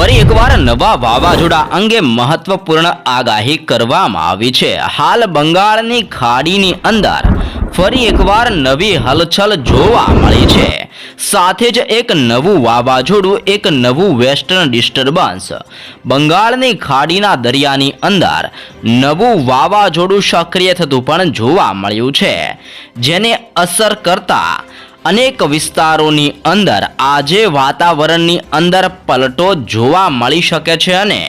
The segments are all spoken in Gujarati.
ફરી એકવાર નવા વાવાઝોડા અંગે મહત્વપૂર્ણ આગાહી કરવામાં આવી છે. હાલ બંગાળની ખાડીની અંદર ફરી એકવાર નવી હલચલ જોવા મળી છે. સાથે જ એક નવું વાવાઝોડું, એક નવું વેસ્ટર્ન ડિસ્ટર્બન્સ. બંગાળની ખાડીના દરિયાની અંદર નવું વાવાઝોડું સક્રિય થતું પણ જોવા મળ્યું છે. જેને અસર કરતા અનેક વિસ્તારોની અંદર આજે વાતાવરણની અંદર પલટો જોવા મળી શકે છે અને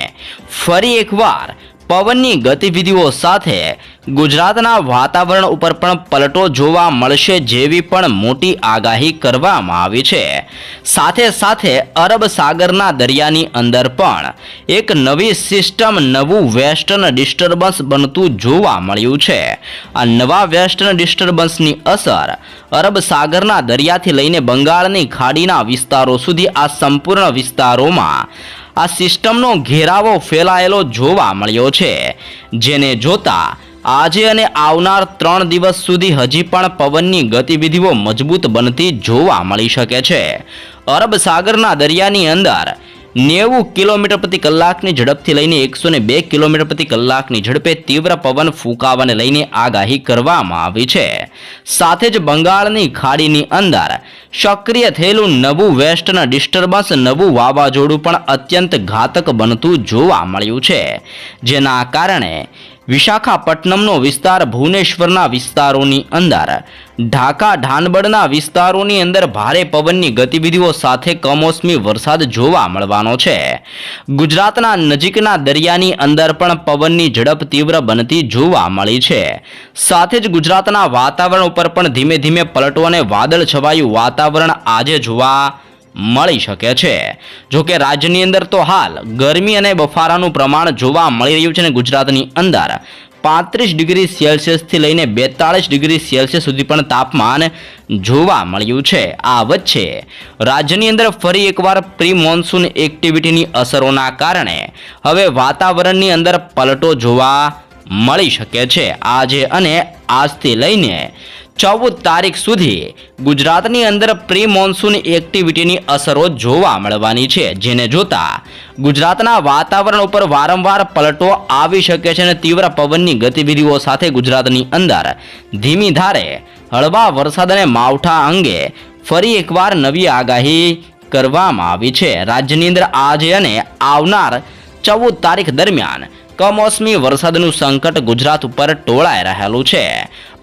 ફરી એકવાર પવનની ગતિવિધિઓ સાથે ગુજરાતના વાતાવરણ ઉપર પણ પલટો જોવા મળશે જેવી પણ મોટી આગાહી કરવામાં આવી છે. સાથે સાથે અરબ સાગરના દરિયાની અંદર પણ એક નવી સિસ્ટમ, નવું વેસ્ટર્ન ડિસ્ટર્બન્સ બનતું જોવા મળ્યું છે. આ નવા વેસ્ટર્ન ડિસ્ટર્બન્સની અસર અરબ સાગરના દરિયાથી લઈને બંગાળની ખાડીના વિસ્તારો સુધી આ સંપૂર્ણ વિસ્તારોમાં આ સિસ્ટમનો ઘેરાવો ફેલાયેલો જોવા મળ્યો છે. જેને જોતા આજે અને આવનાર ત્રણ દિવસ સુધી હજી પણ પવનની ગતિવિધિઓ મજબૂત બનતી જોવા મળી શકે છે. અરબ સાગરના દરિયાની અંદર નેવું કિલોમીટર પ્રતિ કલાકની ઝડપથી લઈને એકસો ને બે કિલોમીટર પ્રતિ કલાકની ઝડપે તીવ્ર પવન ફૂંકાવાને લઈને આગાહી કરવામાં આવી છે. સાથે જ બંગાળની ખાડીની અંદર સક્રિય થયેલું નવું વેસ્ટર્ન ડિસ્ટર્બન્સ, નવું વાવાઝોડું પણ અત્યંત ઘાતક બનતું જોવા મળ્યું છે. જેના કારણે વિશાખાપટ્ટનમનો વિસ્તાર ભુવનેશ્વરના વિસ્તારોની અંદર. ઢાકા ઢાનબડના વિસ્તારોની અંદર ભારે પવનની ગતિવિધિઓ સાથે કમોસમી વરસાદ જોવા મળવાનો છે. ગુજરાતના નજીકના દરિયાની અંદર પણ પવનની ઝડપ તીવ્ર બનતી જોવા મળી છે. સાથે જ ગુજરાતના વાતાવરણ ઉપર પણ ધીમે ધીમે પલટો અને વાદળ છવાયું વાતાવરણ આજે જોવા મળી શકે છે. જોકે રાજ્યની અંદર તો હાલ ગરમી અને બફારાનું પ્રમાણ જોવા મળી રહ્યું છે અને ગુજરાતની અંદર. પાંત્રીસ ડિગ્રી સેલ્સિયસથી લઈને બેતાળીસ ડિગ્રી સેલ્સિયસ સુધી પણ તાપમાન જોવા મળ્યું છે. આ વચ્ચે રાજ્યની અંદર ફરી એકવાર પ્રી મોન્સૂન એક્ટિવિટીની અસરોના કારણે હવે વાતાવરણની અંદર પલટો જોવા મળી શકે છે. આજે અને આજથી લઈને ચૌદ તારીખ સુધી ગુજરાતની અંદર પ્રી મોન્સૂન એક્ટિવિટીની અસરો જોવા મળવાની છે, જેને જોતા ગુજરાતના વાતાવરણ ઉપર વારંવાર પલટો આવી શકે છે અને તીવ્ર પવનની ગતિવિધિઓ સાથે ગુજરાતની અંદર ધીમી ધારે હળવા વરસાદ અને માવઠા અંગે ફરી એકવાર નવી આગાહી કરવામાં આવી છે. રાજ્યની અંદર આજે અને આવનાર ચૌદ તારીખ દરમિયાન કમોસમી વરસાદનું સંકટ ગુજરાત ઉપર ટોળાઈ રહેલું છે.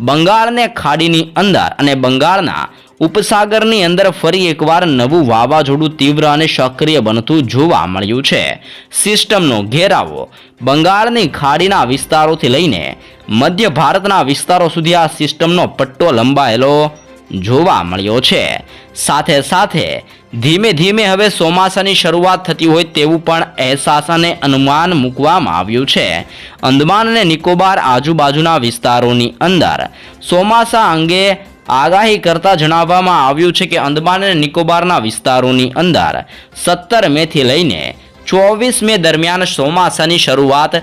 બંગાળને ખાડીની અંદર અને બંગાળના ઉપસાગરની અંદર ફરી એકવાર નવું વાવાઝોડું તીવ્ર અને સક્રિય બનતું જોવા મળ્યું છે. સિસ્ટમનો ઘેરાવો બંગાળની ખાડીના વિસ્તારોથી લઈને મધ્ય ભારતના વિસ્તારો સુધી આ સિસ્ટમનો પટ્ટો લંબાયેલો જોવા મળ્યો છે. સાથે સાથે ધીમે ધીમે હવે ચોમાસાની શરૂઆત થતી હોય તેવું પણ અહેસાસ અને અનુમાન મૂકવામાં આવ્યું છે. અંદમાન અને નિકોબાર આજુબાજુના વિસ્તારોની અંદર ચોમાસા અંગે આગાહી કરતા જણાવવામાં આવ્યું છે કે અંદમાન અને નિકોબારના વિસ્તારોની અંદર સત્તર મેથી લઈને ચોવીસ મે દરમિયાન ચોમાસાની શરૂઆત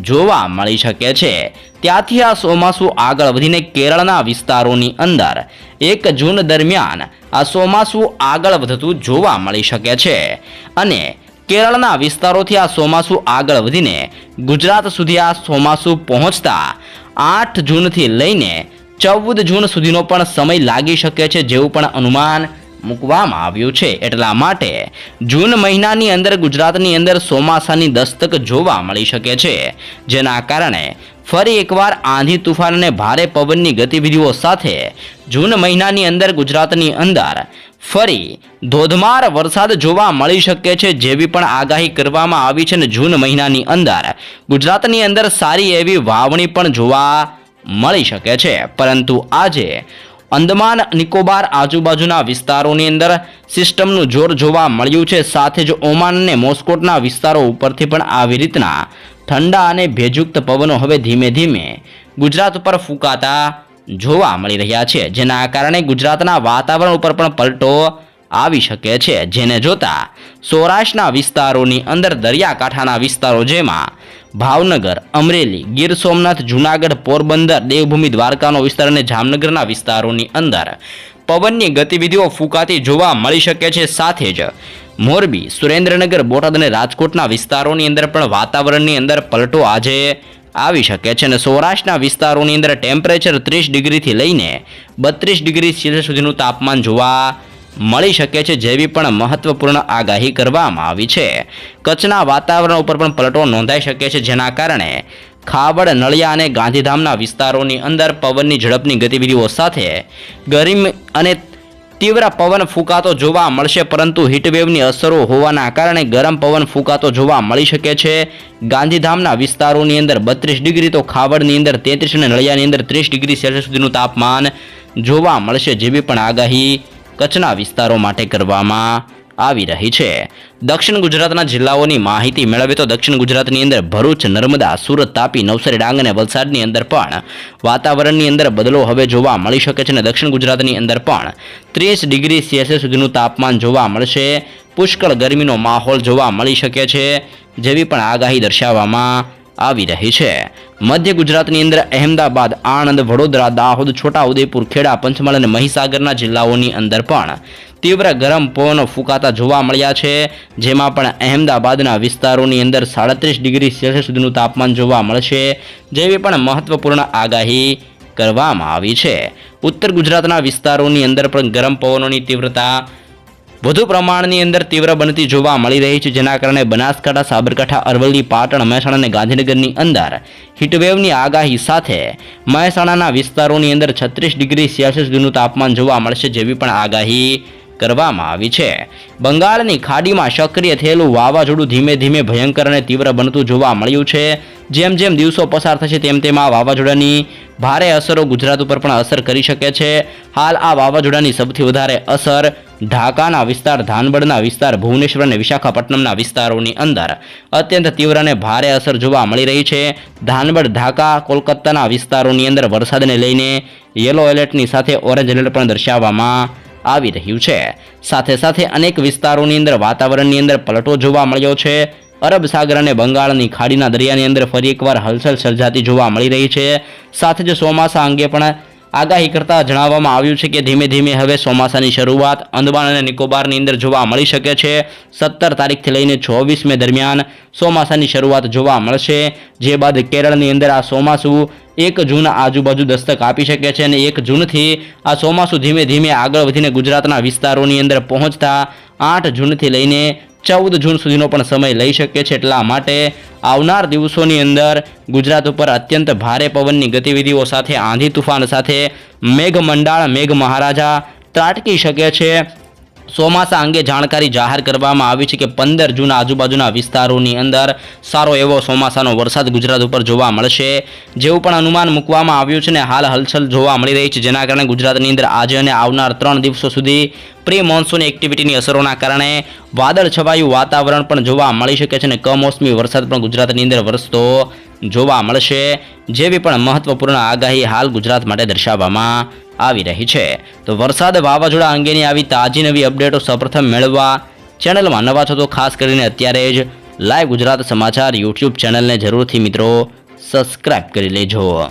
જોવા મળી શકે છે. ત્યાંથી આ ચોમાસું આગળ વધીને કેરળના વિસ્તારોની અંદર એક જૂન દરમિયાન આ ચોમાસું આગળ વધતું જોવા મળી શકે છે. અને કેરળના વિસ્તારોથી આ ચોમાસું આગળ વધીને ગુજરાત સુધી આ ચોમાસું પહોંચતા આઠ જૂનથી લઈને ચૌદ જૂન સુધીનો પણ સમય લાગી શકે છે, જેવું પણ અનુમાન મૂકવામાં આવ્યું છે. એટલા માટે જૂન મહિનાની અંદર ગુજરાતની અંદર ચોમાસાની દસ્તક જોવા મળી શકે છે. જેના કારણે ફરી એકવાર આંધી તુફાન અને ભારે પવનની ગતિવિધિઓ સાથે જૂન મહિનાની અંદર ગુજરાતની અંદર ફરી ધોધમાર વરસાદ જોવા મળી શકે છે જેવી પણ આગાહી કરવામાં આવી છે અને જૂન મહિનાની અંદર ગુજરાતની અંદર સારી એવી વાવણી પણ જોવા મળી શકે છે. પરંતુ આજે અંદમાન, નિકોબાર આજુબાજુના વિસ્તારોની અંદર સિસ્ટમનું જોર જોવા મળ્યું છે. સાથે જ ઓમાન અને મોસ્કોટના વિસ્તારો ઉપરથી પણ આવી રીતના ઠંડા અને ભેજયુક્ત પવનો હવે ધીમે ધીમે ગુજરાત ઉપર ફૂંકાતા જોવા મળી રહ્યા છે. જેના કારણે ગુજરાતના વાતાવરણ ઉપર પણ પલટો આવી શકે છે. જેને જોતા સૌરાષ્ટ્રના વિસ્તારોની અંદર દરિયાકાંઠાના વિસ્તારો જેમાં ભાવનગર, અમરેલી, ગીર સોમનાથ, જૂનાગઢ, પોરબંદર, દેવભૂમિ, દ્વારકાનો વિસ્તાર અને જામનગરના વિસ્તારોની અંદર પવનની ગતિવિધિઓ ફૂંકાતી જોવા મળી શકે છે સાથે જ મોરબી, સુરેન્દ્રનગર, બોટાદ અને રાજકોટના વિસ્તારોની અંદર પણ વાતાવરણની અંદર પલટો આજે આવી શકે છે અને સૌરાષ્ટ્રના વિસ્તારોની અંદર ટેમ્પરેચર ત્રીસ ડિગ્રીથી લઈને બત્રીસ ડિગ્રી સેલ્સિયસ સુધીનું તાપમાન જોવા મળી શકે છે જેવી પણ મહત્વપૂર્ણ આગાહી કરવામાં આવી છે. કચ્છના વાતાવરણ ઉપર પણ પલટો નોંધાઈ શકે છે જેના કારણે ખાબડ નળિયા અને ગાંધીધામના વિસ્તારોની અંદર પવનની ઝડપની ગતિવિધિઓ સાથે ગરમી અને તીવ્ર પવન ફૂંકાતો જોવા મળશે, પરંતુ હીટવેવની અસરો હોવાના કારણે ગરમ પવન ફૂંકાતો જોવા મળી શકે છે. ગાંધીધામના વિસ્તારોની અંદર બત્રીસ ડિગ્રી, તો ખાવડની અંદર તેત્રીસ અને નળિયાની અંદર ત્રીસ ડિગ્રી સેલ્સિયસ સુધીનું તાપમાન જોવા મળશે જેવી પણ આગાહી કચ્છના વિસ્તારો માટે કરવામાં આવી રહી છે. દક્ષિણ ગુજરાતના જિલ્લાઓની માહિતી મેળવે તો દક્ષિણ ગુજરાતની અંદર ભરૂચ, નર્મદા, સુરત, તાપી, નવસારી, ડાંગ અને વલસાડની અંદર પણ વાતાવરણની અંદર બદલો હવે જોવા મળી શકે છે અને દક્ષિણ ગુજરાતની અંદર પણ ત્રીસ ડિગ્રી સેલ્સિયસ સુધીનું તાપમાન જોવા મળશે. પુષ્કળ ગરમીનો માહોલ જોવા મળી શકે છે, જેવી પણ આગાહી દર્શાવવામાં આવી રહી છે. મધ્ય ગુજરાતની અંદર અહેમદાબાદ, આણંદ, વડોદરા, દાહોદ, છોટાઉદેપુર, ખેડા, પંચમહાલ અને મહીસાગરના જિલ્લાઓની અંદર પણ તીવ્ર ગરમ પવનો ફૂંકાતા જોવા મળ્યા છે. જેમાં પણ અહેમદાબાદના વિસ્તારોની અંદર સાડત્રીસ ડિગ્રી સેલ્સિયસ સુધીનું તાપમાન જોવા મળશે. જેવી પણ મહત્વપૂર્ણ આગાહી કરવામાં આવી છે. ઉત્તર ગુજરાતના વિસ્તારોની અંદર પણ ગરમ પવનોની તીવ્રતા વધુ પ્રમાણની અંદર તીવ્ર બનતી જોવા મળી રહી છે, જેના કારણે બનાસકાંઠા, સાબરકાંઠા, અરવલ્લી, પાટણ, મહેસાણા અને ગાંધીનગરની અંદર હીટવેવની આગાહી સાથે મહેસાણાના વિસ્તારોની અંદર છત્રીસ ડિગ્રી સેલ્સિયસ સુધીનું તાપમાન જોવા મળશે જેવી પણ આગાહી કરવામાં આવી છે. બંગાળની ખાડીમાં સક્રિય થયેલું વાવાઝોડું ધીમે ધીમે ભયંકર અને તીવ્ર બનતું જોવા મળ્યું છે. જેમ જેમ દિવસો પસાર થશે તેમ તેમ આ વાવાઝોડાની ભારે અસરો ગુજરાત ઉપર પણ અસર કરી શકે છે. હાલ આ વાવાઝોડાની સૌથી વધારે અસર ઢાકાના વિસ્તાર ધાનબડના વિસ્તાર, ભુવનેશ્વર અને વિશાખાપટ્ટનમના વિસ્તારોની અંદર અત્યંત તીવ્ર અને ભારે અસર જોવા મળી રહી છે. ધાનબડ ઢાકા, કોલકાતાના વિસ્તારોની અંદર વરસાદને લઈને યલો એલર્ટની સાથે ઓરેન્જ એલર્ટ પણ દર્શાવવામાં આવી રહ્યું છે. સાથે સાથે અનેક વિસ્તારોની અંદર વાતાવરણની અંદર પલટો જોવા મળ્યો છે. અરબ સાગર અને બંગાળની ખાડીના દરિયાની અંદર ફરી એકવાર હલચલ સર્જાતી જોવા મળી રહી છે. સાથે જ ચોમાસા અંગે પણ આગાહી કરતા જણાવવામાં આવ્યું છે કે ધીમે ધીમે હવે ચોમાસાની શરૂઆત અંદમાન અને નિકોબારની અંદર જોવા મળી શકે છે. સત્તર તારીખથી લઈને ચોવીસ મે દરમિયાન ચોમાસાની શરૂઆત જોવા મળશે. જે બાદ કેરળની અંદર આ ચોમાસું એક જૂન આજુબાજુ દસ્તક આપી શકે છે અને એક જૂનથી આ ચોમાસું ધીમે ધીમે આગળ વધીને ગુજરાતના વિસ્તારોની અંદર પહોંચતા આઠ જૂનથી લઈને ચૌદ જૂન સુધીનો પણ સમય લઈ શકે છે એટલા માટે આવનાર દિવસોની અંદર ગુજરાત ઉપર અત્યંત ભારે પવનની ગતિવિધિઓ સાથે, આંધી તુફાન સાથે મેઘમંડાળ મેઘ મહારાજા ત્રાટકી શકે છે. ચોમાસા અંગે જાણકારી જાહેર કરવામાં આવી છે કે પંદર જૂન આજુબાજુના વિસ્તારોની અંદર સારો એવો ચોમાસાનો વરસાદ ગુજરાત ઉપર જોવા મળશે. જેવું પણ અનુમાન મૂકવામાં આવ્યું છે ને હાલ હલચલ જોવા મળી રહી છે. જેના કારણે ગુજરાતની અંદર આજે અને આવનાર ત્રણ દિવસો સુધી પ્રી મોન્સૂન એક્ટિવિટીની અસરોના કારણે વાદળ છવાયું વાતાવરણ પણ જોવા મળી શકે છે અને કમોસમી વરસાદ પણ ગુજરાતની અંદર વરસતો જોવા મળશે. જેવી પણ મહત્વપૂર્ણ આગાહી હાલ ગુજરાત માટે દર્શાવવામાં આવી રહી છે. તો વરસાદ વાવાઝોડા અંગેની આવી તાજી નવી અપડેટો સૌપ્રથમ મેળવવા ચેનલમાં નવા છો તો ખાસ કરીને અત્યારે જ લાઈવ ગુજરાત સમાચાર યુટ્યુબ ચેનલને જરૂરથી મિત્રો સબસ્ક્રાઇબ કરી લેજો.